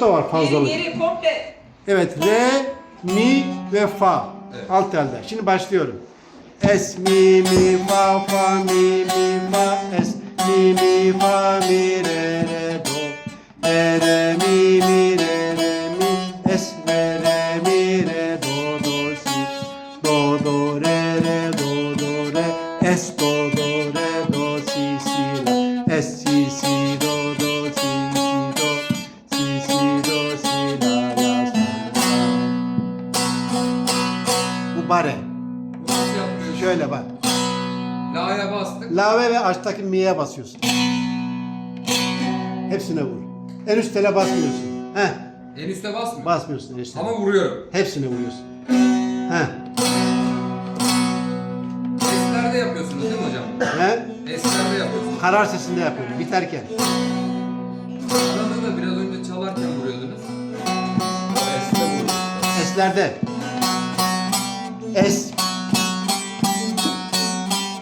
da var Geri fazlalık. geri komple. Evet re, mi ve fa. Evet. Alt elde. Şimdi başlıyorum. Es, mi, mi, fa, fa, mi, mi, fa, es, mi, mi, fa, mi, re, re, do. Re, re, mi, mi, re, re, mi, es, re, re, mi, re, do, do, si. Do, do, re, re, do, do, re, es, do, do, Nasıl yapıyoruz? Şöyle bak. La'ya bastık. Lave ve açtaki mi'ye basıyorsun. Hepsine vur. En üst tele basmıyorsun. Heh. En üste basmıyor. Basmıyorsun en üst tele. Ama vuruyorum. Hepsine vuruyorsun. Heh. Eslerde yapıyorsunuz değil mi hocam? He? Eslerde yapıyorsunuz. Karar sesinde yapıyorum. Biterken. Arada da biraz önce çalarken vuruyordunuz. O esle. Eslerde. Es.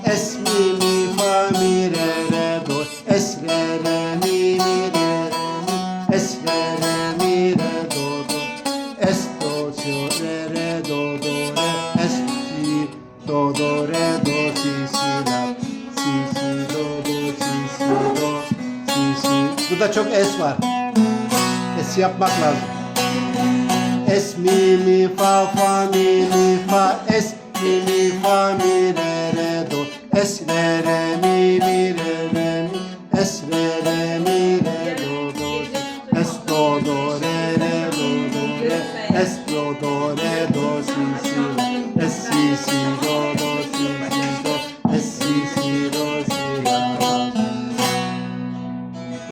Es mi mi fa mi re re do. Es re re mi mi re re mi. Es re re mi re do do. Es do si re re do do re. Es si do do re do si si la. Si si do do si si do. Si si. Burada çok es var. Es yapmak lazım. Es mi mi fa fa mi mi re es do do re do si si es si si do